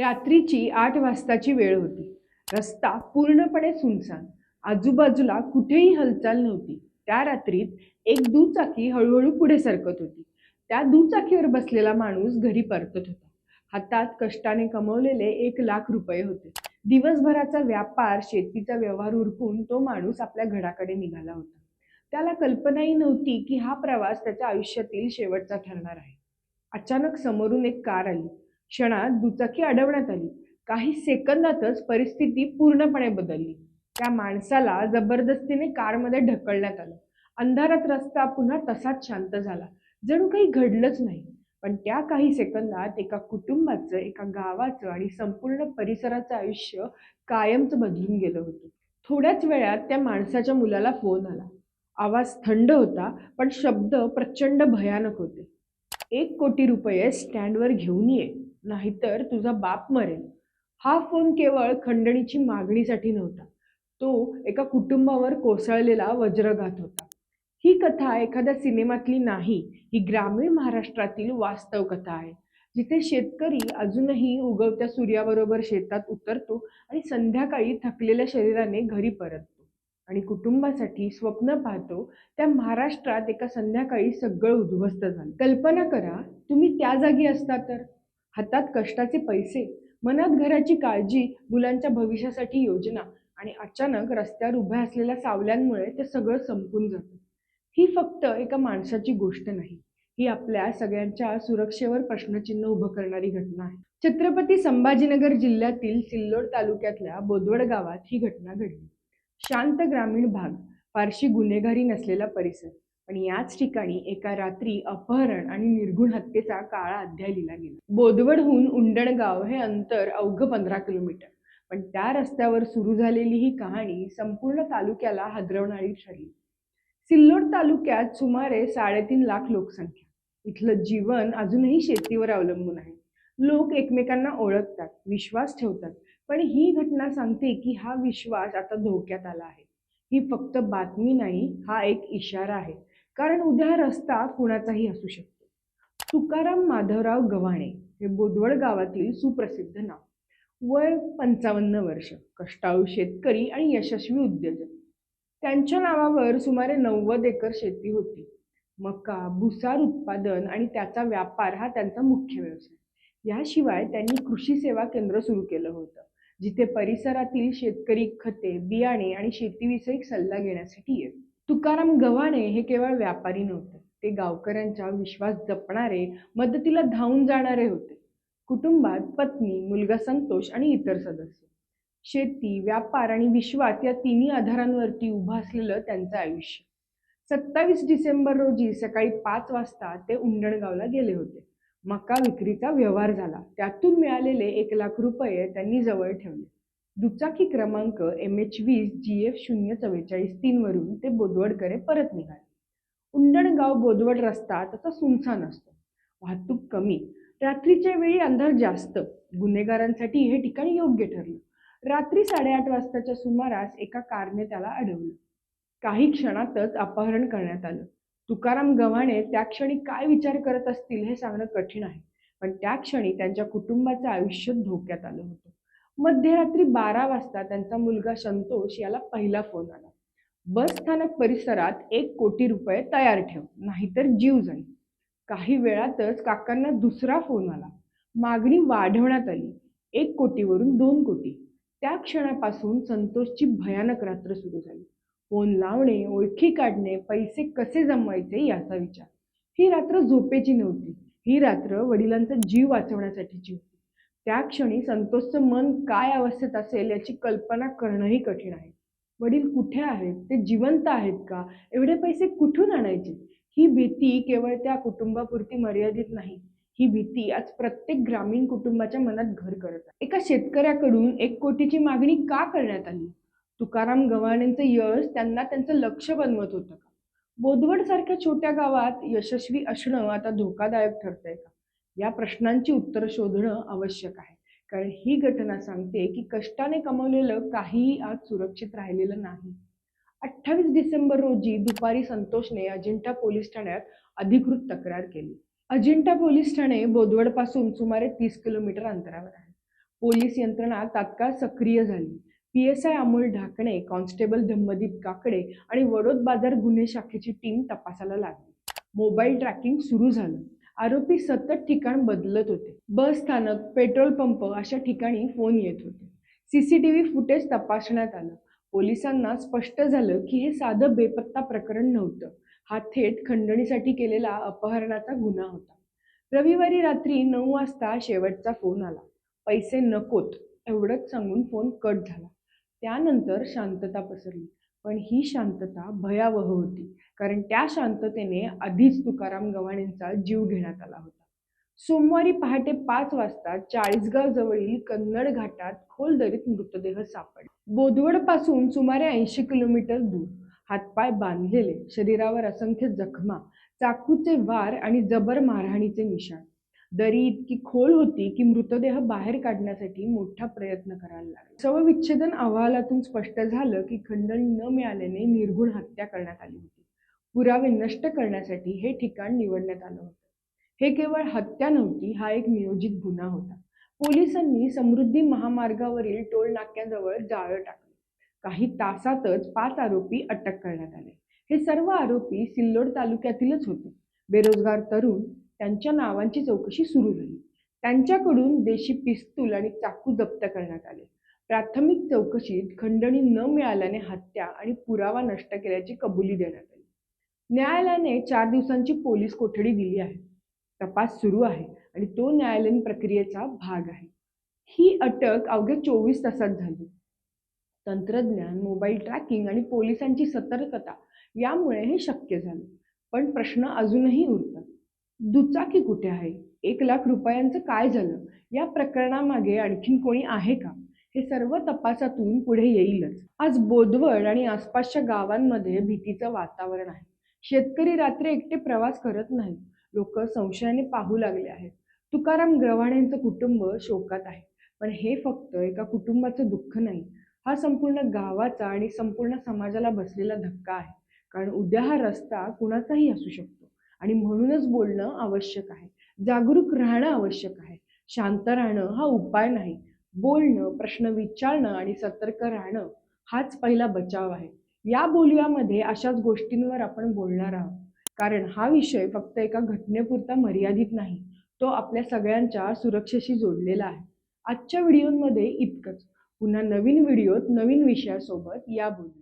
रात्रीची आठ वाजताची वेळ होती. रस्ता पूर्णपणे सुनसान. आजूबाजूला कुठेही हालचाल नव्हती. त्या रात्रीत एक दुचाकी हळूहळू पुढे सरकत होती. त्या दुचाकीवर बसलेला माणूस घरी परतत होता. हातात कष्टाने कमवलेले एक लाख रुपये होते. दिवसभराचा व्यापार शेतीचा व्यवहार उरकून तो माणूस आपल्या घराकडे निघाला होता. त्याला कल्पनाही नव्हती की हा प्रवास त्याच्या आयुष्यातील शेवटचा ठरणार आहे. अचानक समोरून एक कार आली. क्षणात दुचाकी अडवण्यात आली. काही सेकंदातच परिस्थिती पूर्णपणे बदलली. त्या माणसाला जबरदस्तीने कारमध्ये ढकलण्यात आलं. अंधारात रस्ता पुन्हा तसाच शांत झाला. जणू काही घडलंच नाही. पण त्या काही सेकंदात एका कुटुंबाचं एका गावाचं आणि संपूर्ण परिसराचं आयुष्य कायमच बदलून गेलं होतं. थोड्याच वेळात त्या माणसाच्या मुलाला फोन आला. आवाज थंड होता पण शब्द प्रचंड भयानक होते. एक कोटी रुपये स्टँडवर घेऊन ये. नाहीतर तुझा बाप मरेल. हा फोन केवळ खंडणीची मागणीसाठी नव्हता. तो एका कुटुंबावर कोसळलेला वज्रघात होता. ही कथा एखाद्या सिनेमातली नाही ही ग्रामीण महाराष्ट्रातील वास्तव कथा आहे जिथे शेतकरी अजूनही उगवत्या सूर्याबरोबर शेतात उतरतो आणि संध्याकाळी थकलेल्या शरीराने घरी परततो आणि कुटुंबासाठी स्वप्न पाहतो त्या महाराष्ट्रात एका संध्याकाळी सगळं उद्ध्वस्त झालं. कल्पना करा तुम्ही त्या जागी असता तर? हातात कष्टाचे पैसे मनात घराची काळजी मुलांच्या भविष्यासाठी योजना आणि अचानक रस्त्यावर उभ्या असलेल्या सावल्यांमुळे ते सगळं संपून जातं. ही फक्त एका माणसाची गोष्ट नाही ही आपल्या सगळ्यांच्या सुरक्षेवर प्रश्नचिन्ह उभं करणारी घटना आहे. छत्रपती संभाजीनगर जिल्ह्यातील सिल्लोड तालुक्यातल्या बोदवड गावात ही घटना घडली. शांत ग्रामीण भाग फारशी गुन्हेगारी नसलेला परिसर. पण याच ठिकाणी एका रात्री अपहरण आणि निर्गुण हत्येचा काळा अध्याय लिहिला गेला. बोदवडहून उंडणगाव हे अंतर अवघं पंधरा किलोमीटर. पण त्या रस्त्यावर सुरू झालेली ही कहाणी संपूर्ण तालुक्याला हादरवणारी ठरली. सिल्लोड तालुक्यात सुमारे साडेतीन लाख लोकसंख्या. इथलं जीवन अजूनही शेतीवर अवलंबून आहे. लोक एकमेकांना ओळखतात विश्वास ठेवतात पण ही घटना सांगते की हा विश्वास आता धोक्यात आला आहे. ही फक्त बातमी नाही हा एक इशारा आहे. कारण उद्या रस्ता कुणाचाही असू शकतो. तुकाराम माधवराव गव्हाणे हे बोदवड गावातील सुप्रसिद्ध नाव. वय पंचावन्न वर्ष कष्टाळू शेतकरी आणि यशस्वी उद्योजक. त्यांच्या नावावर सुमारे नव्वद एकर शेती होती. मका भुसार उत्पादन आणि त्याचा व्यापार हा त्यांचा मुख्य व्यवसाय. याशिवाय त्यांनी कृषी सेवा केंद्र सुरू केलं होतं जिथे परिसरातील शेतकरी खते बियाणे आणि शेतीविषयक सल्ला घेण्यासाठी येत. तुकाराम गव्हाणे हे केवळ व्यापारी नव्हते. ते गावकऱ्यांचा विश्वास जपणारे मदतीला धावून जाणारे होते. कुटुंबात पत्नी मुलगा संतोष आणि इतर सदस्य. शेती व्यापार आणि विश्वास या तिन्ही आधारांवरती उभं असलेलं त्यांचं आयुष्य. सत्तावीस डिसेंबर रोजी सकाळी पाच वाजता ते उंडणगावला गेले होते. मका विक्रीचा व्यवहार झाला. त्यातून मिळालेले एक लाख रुपये त्यांनी जवळ ठेवले. दुचाकी क्रमांक एम एच वीस जी एफ शून्य चव्वेचाळीस तीन वरून ते बोदवडकडे परत निघाले. उंडणगाव बोदवड रस्ता तसा सुनसान असतो. वाहतूक कमी. रात्रीच्या वेळी अंधार जास्त. गुन्हेगारांसाठी हे ठिकाण योग्य ठरलं. रात्री साडेआठ वाजताच्या सुमारास एका कारने त्याला अडवलं. काही क्षणातच अपहरण करण्यात आलं. तुकाराम गव्हाणे त्या क्षणी काय विचार करत असतील हे सांगणं कठीण आहे. पण त्या क्षणी त्यांच्या कुटुंबाचं आयुष्य धोक्यात आलं होतं. मध्यरात्री बारा वाजता त्यांचा मुलगा संतोष याला पहिला फोन आला. बस स्थानक परिसरात एक कोटी रुपये तयार ठेव नाहीतर जीव जाईल. काही वेळातच काकांना दुसरा फोन आला. मागणी वाढवण्यात आली. एक कोटीवरून दोन कोटी. त्या क्षणापासून संतोषची भयानक रात्र सुरू झाली. फोन लावणे ओळखी काढणे पैसे कसे जमवायचे याचा विचार. ही रात्र झोपेची नव्हती. ही रात्र वडिलांचा जीव वाचवण्यासाठीची होती. त्या क्षणी संतोषचं मन काय अवस्थेत असेल याची कल्पना करणंही कठीण आहे. वडील कुठे आहेत? ते जिवंत आहेत का? एवढे पैसे कुठून आणायचे? ही भीती केवळ त्या कुटुंबापुरती मर्यादित नाही. ही भीती आज प्रत्येक ग्रामीण कुटुंबाच्या मनात घर करत आहे. एका शेतकऱ्याकडून एक कोटीची मागणी का करण्यात आली? तुकाराम गव्हाणेंचं यश त्यांना त्यांचं लक्ष बनवत होतं का? बोदवड सारख्या छोट्या गावात यशस्वी असणं आता धोकादायक ठरतंय का? या प्रश्नांची उत्तर शोधणं आवश्यक आहे. कारण ही घटना सांगते की कष्टाने कमवलेलं काहीही आज सुरक्षित राहिलेलं नाही. अठ्ठावीस डिसेंबर रोजी दुपारी संतोषने अजिंठा पोलीस ठाण्यात अधिकृत तक्रार केली. अजिंठा पोलीस ठाणे बोदवडपासून सुमारे तीस किलोमीटर अंतरावर आहे. पोलीस यंत्रणा तात्काळ सक्रिय झाली. P S I Amol Dhakane constable Dhammadeep Kakade आणि वडोद बाजार गुन्हे शाखेची टीम तपासाला लागली. मोबाईल ट्रॅकिंग सुरू झालं. आरोपी सतत ठिकाण बदलत होते. बस स्थानक पेट्रोल पंप अशा ठिकाणी फोन येत होते. सीसीटीव्ही फुटेज तपासण्यात आलं. पोलिसांना स्पष्ट झालं की हे साधं बेपत्ता प्रकरण नव्हतं. हा थेट खंडणीसाठी केलेला अपहरणाचा गुन्हा होता. रविवारी रात्री नऊ वाजता शेवटचा फोन आला. पैसे नकोत एवढंच सांगून फोन कट झाला. त्यानंतर शांतता पसरली. पण ही शांतता भयावह होती. कारण त्या शांततेने आधीच तुकाराम गव्हाणेंचा जीव घेण्यात आला होता. सोमवारी पहाटे पाच वाजता चाळीसगाव जवळील कन्नड घाटात खोल दरीत मृतदेह सापडला. बोदवडपासून सुमारे ऐंशी किलोमीटर दूर हातपाय बांधलेले शरीरावर असंख्य जखमा चाकूचे वार आणि जबर मारहाणीचे निशाण. दरी इतकी खोल होती की मृतदेह बाहेर काढण्यासाठी मोठा प्रयत्न करायला लागला. शवविच्छेदन अहवालातून स्पष्ट झालं की खंडन न मिळाल्याने निर्घुण हत्या करण्यात आली होती. पुरावे नष्ट करण्यासाठी हे ठिकाण निवडण्यात आलं होतं. हे केवळ हत्या नव्हती हा एक नियोजित गुन्हा होता. पोलिसांनी समृद्धी महामार्गावरील टोल नाक्याजवळ जाळं टाकलं. काही तासातच पाच आरोपी अटक करण्यात आले. हे सर्व आरोपी सिल्लोड तालुक्यातीलच होते. बेरोजगार तरुण त्यांच्या नावांची चौकशी सुरू झाली. त्यांच्याकडून देशी पिस्तूल आणि चाकू जप्त करण्यात आले. प्राथमिक चौकशीत खंडणी न मिळाल्याने हत्या आणि पुरावा नष्ट केल्याची कबुली देण्यात आली. न्यायालयाने चार दिवसांची पोलीस कोठडी दिली आहे. तपास सुरू आहे आणि तो न्यायालयीन प्रक्रियेचा भाग आहे. ही अटक अवघ्या चोवीस तासात झाली. तंत्रज्ञान मोबाईल ट्रॅकिंग आणि पोलिसांची सतर्कता यामुळे हे शक्य झालं. पण प्रश्न अजूनही उरतात. दुचाकी कुठे आहे? एक लाख रुपयांचं काय झालं? या प्रकरणामागे आणखीन कोणी आहे का? हे सर्व तपासातून पुढे येईलच. आज बोदवड आणि आसपासच्या गावांमध्ये भीतीचं वातावरण आहे. शेतकरी रात्री एकटे प्रवास करत नाहीत लोक संशयाने पाहू लागले आहेत. तुकाराम गव्हाणेंचं कुटुंब शोकात आहे. पण हे फक्त एका कुटुंबाचं दुःख नाही. हा संपूर्ण गावाचा आणि संपूर्ण समाजाला बसलेला धक्का आहे. कारण उद्या हा रस्ता कुणाचाही असू शकतो. आणि म्हणूनच बोलणं आवश्यक आहे. जागरूक राहणं आवश्यक आहे. शांत राहणं हा उपाय नाही. बोलणं प्रश्न विचारणं आणि सतर्क राहणं हाच पहिला बचाव आहे. या बोलव्यामध्ये अशाच गोष्टींवर आपण बोलणार आहोत. कारण हा विषय फक्त एका घटनेपुरता मर्यादित नाही तो आपल्या सगळ्यांच्या सुरक्षेशी जोडलेला आहे. आजच्या व्हिडिओमध्ये इतकंच. पुन्हा नवीन व्हिडिओत नवीन विषयासोबत या बोलू.